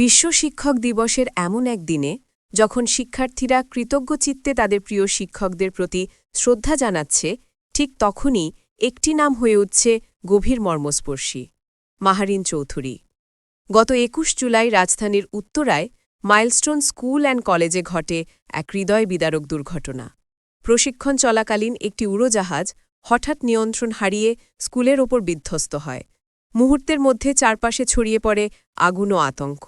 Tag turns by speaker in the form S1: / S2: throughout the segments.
S1: বিশ্ব শিক্ষক দিবসের এমন এক দিনে, যখন শিক্ষার্থীরা কৃতজ্ঞ চিত্তে তাদের প্রিয় শিক্ষকদের প্রতি শ্রদ্ধা জানাচ্ছে, ঠিক তখনই একটি নাম হয়ে উঠছে গভীর মর্মস্পর্শী, মাহারিন চৌধুরী। গত একুশ জুলাই রাজধানীর উত্তরায় মাইলস্টোন স্কুল অ্যান্ড কলেজে ঘটে এক হৃদয় বিদারক দুর্ঘটনা। প্রশিক্ষণ চলাকালীন একটি উড়োজাহাজ হঠাৎ নিয়ন্ত্রণ হারিয়ে স্কুলের ওপর বিধ্বস্ত হয়। মুহূর্তের মধ্যে চারপাশে ছড়িয়ে পড়ে আগুন ও আতঙ্ক।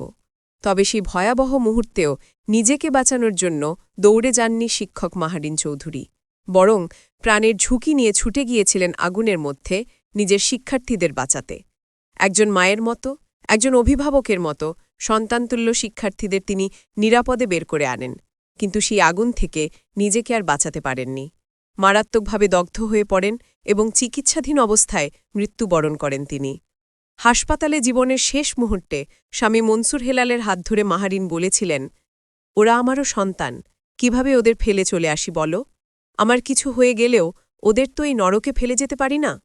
S1: তবে সেই ভয়াবহ মুহূর্তেও নিজেকে বাঁচানোর জন্য দৌড়ে যাননি শিক্ষক মাহারিন চৌধুরী। বরং প্রাণের ঝুঁকি নিয়ে ছুটে গিয়েছিলেন আগুনের মধ্যে নিজের শিক্ষার্থীদের বাঁচাতে। একজন মায়ের মতো, একজন অভিভাবকের মতো সন্তানতুল্য শিক্ষার্থীদের তিনি নিরাপদে বের করে আনেন, কিন্তু সেই আগুন থেকে নিজেকে আর বাঁচাতে পারেননি। মারাত্মকভাবে দগ্ধ হয়ে পড়েন এবং চিকিৎসাধীন অবস্থায় মৃত্যুবরণ করেন তিনি। হাসপাতালে জীবনের শেষ মুহূর্তে স্বামী মনসুর হেলালের হাত ধরে মাহারিন বলেছিলেন, ওরা আমারও সন্তান, কীভাবে ওদের ফেলে চলে আসি বলো? আমার কিছু হয়ে গেলেও ওদের তো এই নরকে ফেলে যেতে পারি না?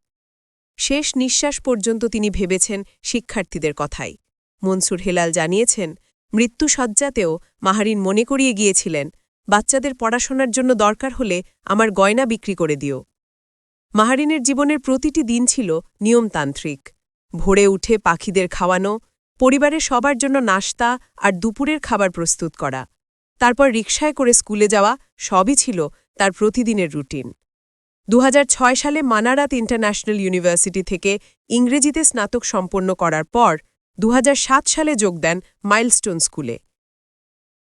S1: শেষ নিঃশ্বাস পর্যন্ত তিনি ভেবেছেন শিক্ষার্থীদের কথাই। মনসুর হেলাল জানিয়েছেন, মৃত্যু মৃত্যুসজ্জাতেও মাহারিন মনে করিয়ে গিয়েছিলেন, বাচ্চাদের পড়াশোনার জন্য দরকার হলে আমার গয়না বিক্রি করে দিও। মাহারিনের জীবনের প্রতিটি দিন ছিল নিয়মতান্ত্রিক। ভোরে উঠে পাখিদের খাওয়ানো পরিবারের সবার জন্য নাস্তা আর দুপুরের খাবার প্রস্তুত করা। তারপর রিকশায় করে স্কুলে যাওয়া সবই ছিল তার প্রতিদিনের রুটিন। দু হাজার ছয় সালে মানারাত ইন্টারন্যাশনাল ইউনিভার্সিটি থেকে ইংরেজিতে স্নাতক সম্পন্ন করার পর দু হাজার সাত সালে যোগ দেন মাইলস্টোন স্কুলে।